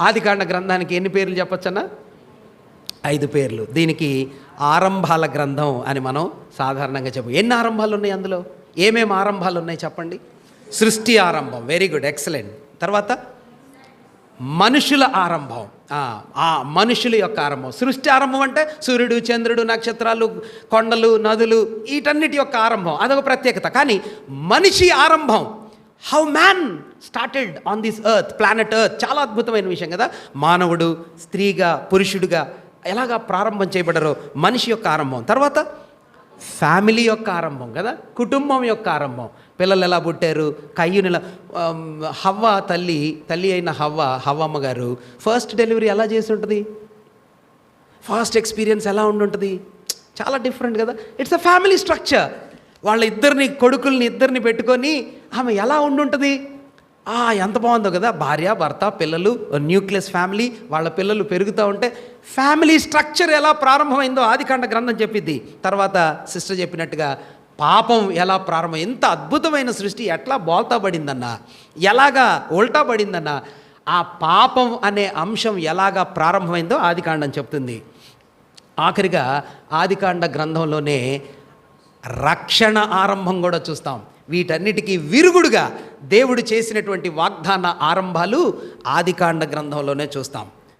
ఆదికాండ గ్రంథానికి ఎన్ని పేర్లు చెప్పచ్చన్నా? ఐదు పేర్లు. దీనికి ఆరంభాల గ్రంథం అని మనం సాధారణంగా చెప్పు. ఎన్ని ఆరంభాలు ఉన్నాయి అందులో? ఏమేమి ఆరంభాలు ఉన్నాయి చెప్పండి? సృష్టి ఆరంభం. వెరీ గుడ్ ఎక్సలెంట్ తర్వాత మనుషుల ఆరంభం. ఆ మనుషుల యొక్క ఆరంభం. సృష్టి ఆరంభం అంటే సూర్యుడు చంద్రుడు నక్షత్రాలు కొండలు నదులు వీటన్నిటి యొక్క ఆరంభం. అదొక ప్రత్యేకత. కానీ మనిషి ఆరంభం how man started on this earth planet earth చాలా అద్భుతమైన విషయం కదా? మానవుడు స్త్రీగా పురుషుడుగా ఎలాగా ప్రారంభం చేయబడరో మనిషి యొక్క ఆరంభం. తర్వాత ఫ్యామిలీ యొక్క ఆరంభం కదా? కుటుంబం యొక్క ఆరంభం. పిల్లలు ఎలా పుట్టారు? కయ్యూని ఎలా హవ్వ తల్లి తల్లి అయిన హవ్వ హవ్వమ్మ గారు ఫస్ట్ డెలివరీ ఎలా చేసి ఉంటుంది? ఫస్ట్ ఎక్స్పీరియన్స్ ఎలా ఉండుంటుంది చాలా డిఫరెంట్ కదా? ఇట్స్ అ ఫ్యామిలీ స్ట్రక్చర్ వాళ్ళ ఇద్దరిని కొడుకుల్ని ఇద్దరిని పెట్టుకొని ఆమె ఎలా ఉండుంటుంది? ఆ ఎంత బాగుందో కదా. భార్య భర్త పిల్లలు న్యూక్లియస్ ఫ్యామిలీ వాళ్ళ పిల్లలు పెరుగుతూ ఉంటే ఫ్యామిలీ స్ట్రక్చర్ ఎలా ప్రారంభమైందో ఆదికాండ గ్రంథం చెప్పిద్ది. తర్వాత సిస్టర్ చెప్పినట్టుగా పాపం ఎలా ప్రారంభం ఎంత అద్భుతమైన సృష్టి ఎట్లా బోల్తా పడిందన్నా? ఎలాగా ఉల్టా పడిందన్నా? ఆ పాపం అనే అంశం ఎలాగా ప్రారంభమైందో ఆదికాండం చెప్తుంది. ఆఖరిగా ఆదికాండ గ్రంథంలోనే రక్షణ ఆరంభం కూడా చూస్తాం. వీటన్నిటికీ విరుగుడుగా దేవుడు చేసినటువంటి వాగ్దాన ఆరంభాలు ఆదికాండ గ్రంథంలోనే చూస్తాం.